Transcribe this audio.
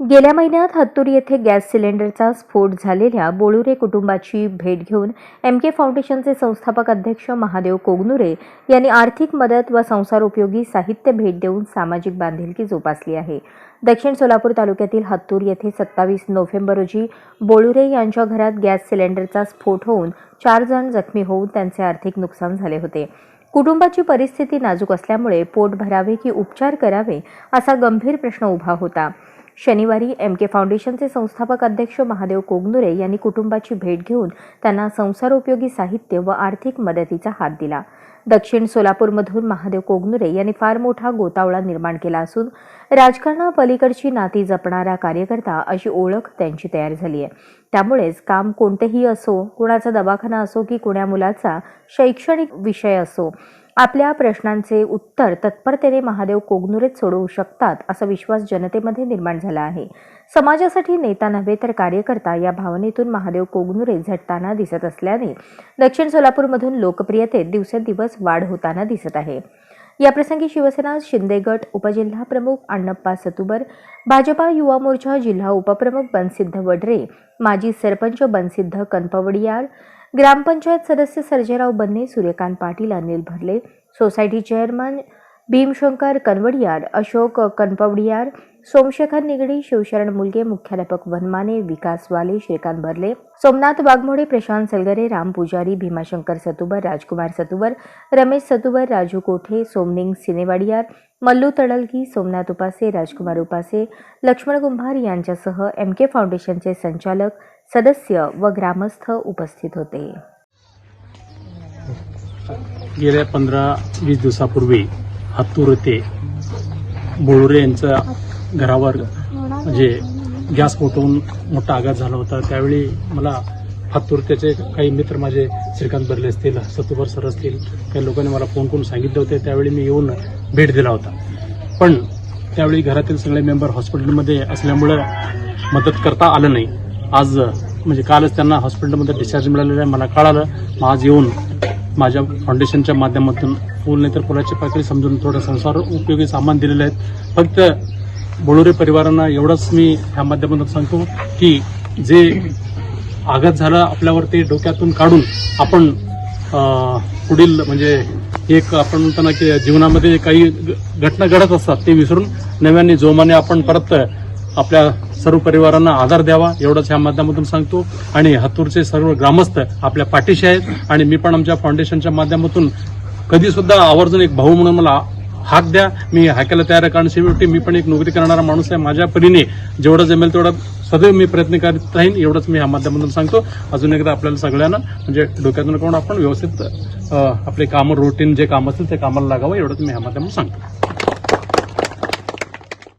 गेल्या महिन्यात हत्तूर येथे गॅस सिलेंडरचा स्फोट झालेल्या बोळुरे कुटुंबाची भेट घेऊन एम के फाउंडेशनचे संस्थापक अध्यक्ष महादेव कोगनुरे यांनी आर्थिक मदत व संसारोपयोगी साहित्य भेट देऊन सामाजिक बांधिलकी जोपासली आहे. दक्षिण सोलापूर तालुक्यातील हत्तूर येथे सत्तावीस नोव्हेंबर रोजी बोळुरे यांच्या घरात गॅस सिलेंडरचा स्फोट होऊन चार जण जखमी होऊन त्यांचे आर्थिक नुकसान झाले होते. कुटुंबाची परिस्थिती नाजूक असल्यामुळे पोट भरावे की उपचार करावे असा गंभीर प्रश्न उभा होता. शनिवारी एम के फाउंडेशनचे संस्थापक अध्यक्ष महादेव कोगनुरे यांनी कुटुंबाची भेट घेऊन त्यांना संसारोपयोगी साहित्य व आर्थिक मदतीचा हात दिला. दक्षिण सोलापूरमधून महादेव कोगनुरे यांनी फार मोठा गोतावळा निर्माण केला असून राजकारणापलीकडची नाती जपणारा कार्यकर्ता अशी ओळख त्यांची तयार झाली आहे. त्यामुळेच काम कोणतेही असो कुणाचा दवाखाना असो की कुण्या मुलाचा शैक्षणिक विषय असो आपल्या प्रश्नांचे उत्तर तत्परतेने महादेव कोगनुरेच सोडवू शकतात असा विश्वास जनतेमध्ये निर्माण झाला आहे. समाजासाठी नेता नव्हे तर कार्यकर्ता या भावनेतून महादेव कोगनुरे झटताना दिसत असल्याने दक्षिण सोलापूरमधून लोकप्रियतेत दिवसेंदिवस वाढ होताना दिसत आहे. याप्रसंगी शिवसेना शिंदे गट उपजिल्हा प्रमुख अण्णप्पा सतुबर भाजपा युवा मोर्चा जिल्हा उपप्रमुख बनसिद्ध वडरे माजी सरपंच बनसिद्ध कनपवडियार ग्रामपंचायत सदस्य सर्जेराव बन्ने सूर्यकांत पाटील अनिल भरले सोसायटी चेअरमन भीमशंकर कनवडियार अशोक कनपवडियार सोमशेखर निगडी शिवशरण मुलगे मुख्याध्यापक वनमाने विकास वाले श्रीकांत भरले सोमनाथ वाघमोडे प्रशांत सलगरे राम पुजारी भीमाशंकर सतुबर राजकुमार सतुबर रमेश सतुबर राजू कोठे सोमनिंग सिनेवाडियार मल्लू तडलगी सोमनाथ उपासे राजकुमार उपासे लक्ष्मण कुंभार यांच्यासह एम के फाउंडेशनचे संचालक सदस्य व ग्रामस्थ उपस्थित होते. गेल्या पंधरा वीस दिवसापूर्वी हत्तूर येथे बोळुरे यांच्या घरावर म्हणजे गॅस पोटवून मोठा आघात झाला होता. त्यावेळी मला हातूर त्याचे काही मित्र माझे श्रीकांत बर्ले असतील सतुभर सर असतील काही लोकांनी मला फोन करून सांगितले होते. त्यावेळी मी येऊन भेट दिला होता. पण त्यावेळी घरातील सगळे मेंबर हॉस्पिटलमध्ये असल्यामुळं मदत करता आलं नाही. आज म्हणजे कालच त्यांना हॉस्पिटलमध्ये डिस्चार्ज मिळालेलं आहे. मला कळालं मग आज येऊन माझ्या फाउंडेशनच्या माध्यमातून फुल नाही तर फुलाची पाकळी समजून थोडं संसार उपयोगी सामान दिलेलं आहेत फक्त बोळोरे परिवारांना एवढंच मी ह्या माध्यमातून सांगतो की जे आघात झाला आपल्यावर ते डोक्यातून काढून आपण पुढील म्हणजे एक आपण म्हणतो ना की जीवनामध्ये काही घटना घडत असतात ते विसरून नव्याने जोमाने आपण परत आपल्या सर्व परिवारांना आधार द्यावा एवढंच ह्या माध्यमातून सांगतो. आणि हातूरचे सर्व ग्रामस्थ आपल्या पाठीशी आहेत. आणि मी पण आमच्या फाउंडेशनच्या माध्यमातून कधीसुद्धा आवर्जून एक भाऊ म्हणून मला हाक द्या. मी हाकायला तयार आहे. कारण शेवटी मी पण एक नोकरी करणारा माणूस आहे. माझ्या परीने जेवढं जमेल तेवढं सदैव मी प्रयत्न करीत राहीन. एवढंच मी ह्या माध्यमातून सांगतो. अजून एकदा आपल्याला सगळ्यांना म्हणजे डोक्यातून काढून आपण व्यवस्थित आपले कामं रुटीन जे काम असेल ते कामाला लागावं एवढंच मी ह्या माध्यमातून सांगतो.